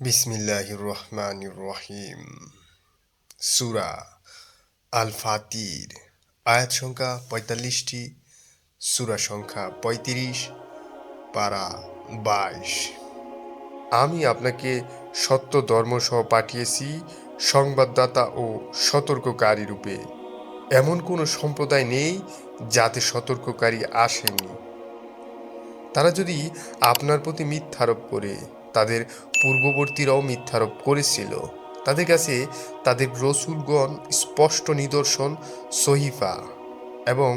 বিসমিল্লাহির রহমানির রহিম। সুরা আল ফাতির আয়াত সংখ্যা পঁয়তাল্লিশটি, সুরা সংখ্যা পঁয়ত্রিশ, পারা বাইশ। আমি আপনাকে সত্য ধর্মসহ পাঠিয়েছি, সংবাদদাতা ও সতর্ককারী রূপে। এমন কোনো সম্প্রদায় নেই যাতে সতর্ককারী আসেনি তারা যদি আপনার প্রতি মিথ্যারোপ করে তাদের পূর্ববর্তীরাও মিথ্যারোপ করেছিল। তাদের কাছে তাদের রসুলগণ স্পষ্ট নিদর্শন, সহিফা এবং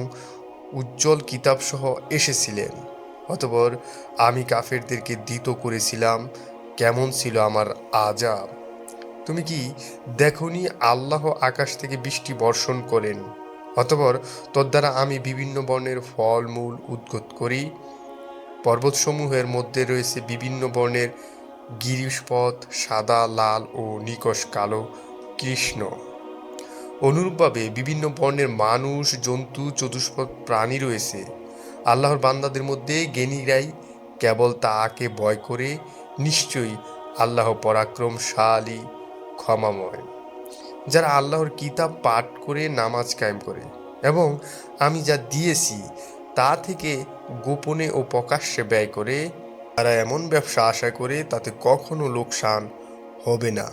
উজ্জ্বল কিতাবসহ এসেছিলেন। অতপর আমি কাফেরদেরকে দিত করেছিলাম, কেমন ছিল আমার আজাব তুমি কি দেখনি আল্লাহ আকাশ থেকে বৃষ্টি বর্ষণ করেন? অতপর তোর দ্বারা আমি বিভিন্ন বর্ণের ফল মূল উদ্গত করি পর্বতসমূহের মধ্যে রয়েছে বিভিন্ন বর্ণের গিরিশপথ, সাদা, লাল ও নিকশ কালো কৃষ্ণ। অনুরূপভাবে বিভিন্ন বর্ণের মানুষ, জন্তু, চতুষ্পদ, প্রাণী রয়েছে। আল্লাহর বান্দাদের মধ্যে জ্ঞানীরাই কেবল তাকে ভয় করে, নিশ্চয়ই আল্লাহ পরাক্রম পরাক্রমশালী, ক্ষমাময়, যারা আল্লাহর কিতাব পাঠ করে, নামাজ কায়েম করে। এবং আমি যা দিয়েছি তা থেকে গোপনে ও প্রকাশ্যে ব্যয় করে, তারা এমন ব্যবসা আশা করে তাতে কখনো লোকসান হবে না।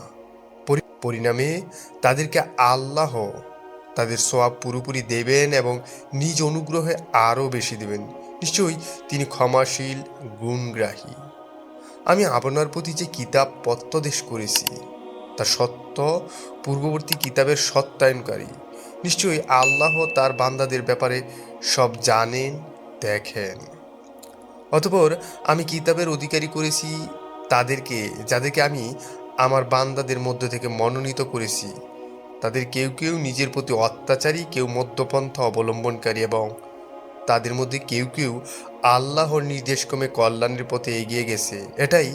পরি- পরিণামে তাদেরকে আল্লাহ তাদের সোয়াব পুরোপুরি দেবেন এবং নিজ অনুগ্রহে আরও বেশি দেবেন। নিশ্চয়ই তিনি ক্ষমাশীল, গুণগ্রাহী। আমি আপনার প্রতি যে কিতাব প্রত্যদেশ করেছি, তা সত্য, পূর্ববর্তী কিতাবের সত্যায়নকারী। নিশ্চয়ই আল্লাহ তার বান্দাদের ব্যাপারে সব জানেন, দেখেন। অতপর আমি কিতাবের অধিকারী করেছি তাদেরকে, যাদেরকে আমি আমার বান্দাদের মধ্য থেকে মনোনীত করেছি। তাদের কেউ কেউ নিজের প্রতি অত্যাচারী, কেউ মধ্যপন্থা অবলম্বনকারী এবং তাদের মধ্যে কেউ কেউ আল্লাহর নির্দেশক্রমে কল্যাণের পথে এগিয়ে গেছে। এটাই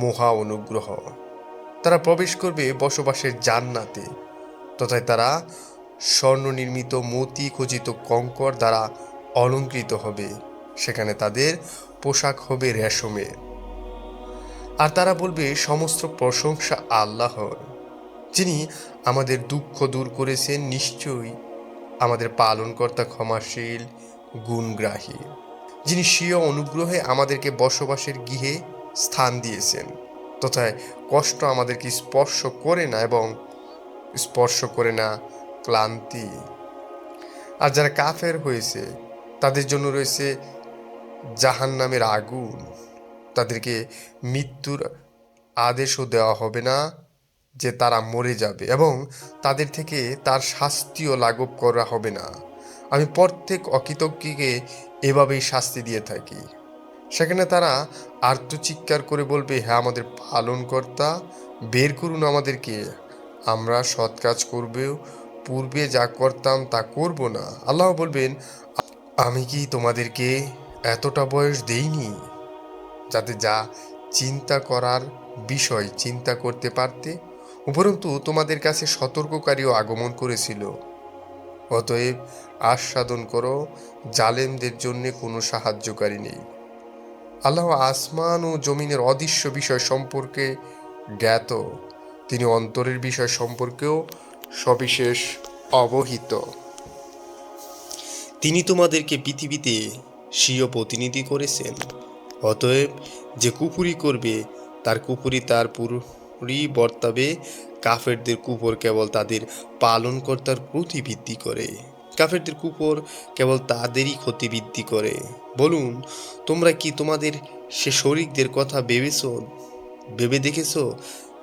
মহা অনুগ্রহ। তারা প্রবেশ করবে বসবাসের জান্নাতে, তথায় তারা স্বর্ণ নির্মিত মতি খচিত কঙ্কর দ্বারা অলঙ্কৃত হবে। সেখানে তাদের পোশাক হবে রেশমের আর তারা বলবে, সমস্ত প্রশংসা আল্লাহর। যিনি আমাদের দুঃখ দূর করেছেন নিশ্চয়ই। আমাদের পালনকর্তা ক্ষমাশীল, গুণগ্রাহী। যিনি স্বীয় অনুগ্রহে আমাদেরকে বসবাসের গৃহে স্থান দিয়েছেন। তথায় কষ্ট আমাদেরকে স্পর্শ করে না এবং স্পর্শ করে না ক্লান্তি। আর যারা কাফের হয়েছে, তাদের জন্য রয়েছে জাহান নামের আগুন। তাদেরকে মৃত্যুর আদেশও দেওয়া হবে না যে তারা মরে যাবে এবং তাদের থেকে তার শাস্তিও লাঘব করা হবে না। আমি প্রত্যেক অকৃতজ্ঞকে এভাবেই শাস্তি দিয়ে থাকি। সেখানে তারা আর্তচিৎকার করে বলবে হ্যাঁ আমাদের পালনকর্তা, বের করুন আমাদেরকে। আমরা সৎ কাজ করবেও পূর্বে যা করতাম তা করব না। আল্লাহ বলবেন, আমি কি তোমাদেরকে এতটা বয়স দেইনি? যাতে যা চিন্তা করার বিষয় চিন্তা করতে পারতে। উপরন্তু, তোমাদের কাছে সতর্ককারীও আগমন করেছিল। অতএব আস্বাদন করো, জালেমদের জন্যে কোনো সাহায্যকারী নেই। আল্লাহ আসমান ও জমিনের অদৃশ্য বিষয় সম্পর্কে জ্ঞাত। তিনি অন্তরের বিষয় সম্পর্কেও সবিশেষ অবহিত। তিনি তোমাদেরকে পৃথিবীতে স্বীয় প্রতিনিধি করেছেন। অতএব যে কুপুরি করবে, তার কুপুরি তার পুরী বর্তাবে। কাফেরদের কুপর কেবল তাদের পালনকর্তার প্রতি বৃদ্ধি করে। কাফেরদের কুপর কেবল তাদেরই ক্ষতি বৃদ্ধি করে। বলুন, তোমরা কি তোমাদের সে শরিকদের কথা ভেবেছো, ভেবে দেখেছ?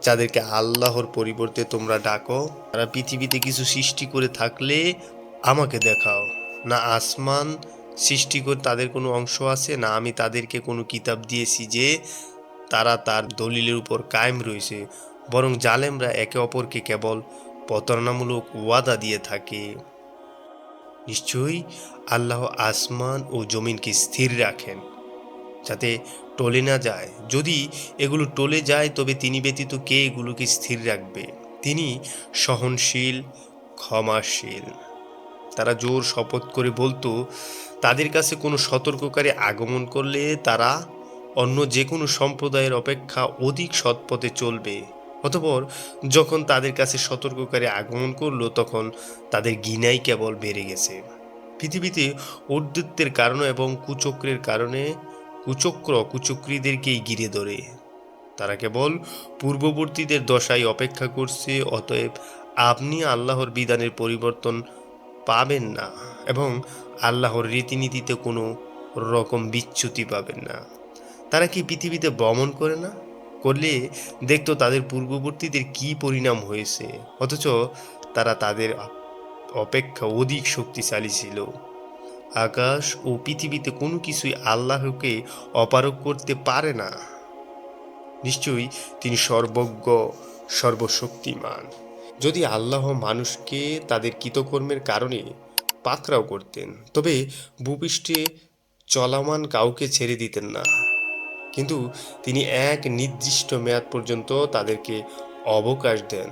যাদেরকে আল্লাহর পরিবর্তে তোমরা ডাকো, তারা পৃথিবীতে কিছু সৃষ্টি করে থাকলে আমাকে দেখাও। না আসমান সৃষ্টি করে, তাদের কোনো অংশ আছে? না, আমি তাদেরকে কোনো কিতাব দিয়েছি যে তারা তার দলিলের উপর কায়েম রয়েছে, বরং জালেমরা একে অপরকে কেবল প্রতারণামূলক ওয়াদা দিয়ে থাকে। নিশ্চয়ই আল্লাহ আসমান ও জমিনকে স্থির রাখেন। যাতে টলে না যায়। যদি এগুলো টলে যায়, তবে তিনি ব্যতীত কে এগুলোকে স্থির রাখবে? তিনি সহনশীল, ক্ষমাশীল। তারা জোর শপথ করে বলতো, তাদের কাছে কোনো সতর্ককারী আগমন করলে তারা অন্য যে কোনো সম্প্রদায়ের অপেক্ষা অধিক সৎপথে চলবে। অতপর যখন তাদের কাছে সতর্ককারী আগমন করল, তখন তাদের গিনাই কেবল বেড়ে গেছে। পৃথিবীতে ঔদ্ধত্যের কারণে এবং কুচক্রের কারণে কুচক্র কুচক্রীদেরকেই ঘিরে ধরে। তারা কেবল পূর্ববর্তীদের দশায় অপেক্ষা করছে, অতএব আপনি আল্লাহর বিধানের পরিবর্তন পাবেন না এবং আল্লাহর রীতিনীতিতে কোনো রকম বিচ্যুতি পাবেন না। তারা কি পৃথিবীতে ভ্রমণ করে না? করলে দেখতো তাদের পূর্ববর্তীদের কি পরিণাম হয়েছে, অথচ তারা তাদের অপেক্ষা অধিক শক্তিশালী ছিল। আকাশ ও পৃথিবীতে কোনো কিছুই আল্লাহকে অপারক করতে পারে না। নিশ্চয়ই তিনি সর্বজ্ঞ, সর্বশক্তিমান। যদি আল্লাহ মানুষকে তাদের কৃতকর্মের কারণে পাকড়াও করতেন, তবে ভূপৃষ্ঠে চলমান কাউকে ছেড়ে দিতেন না। কিন্তু তিনি এক নির্দিষ্ট মেয়াদ পর্যন্ত তাদেরকে অবকাশ দেন।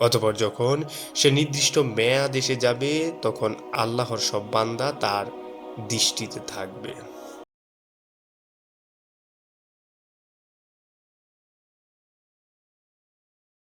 অতপর যখন সে নির্দিষ্ট মেয়াদ এসে যাবে তখন আল্লাহর সব বান্দা তার দৃষ্টিতে থাকবে।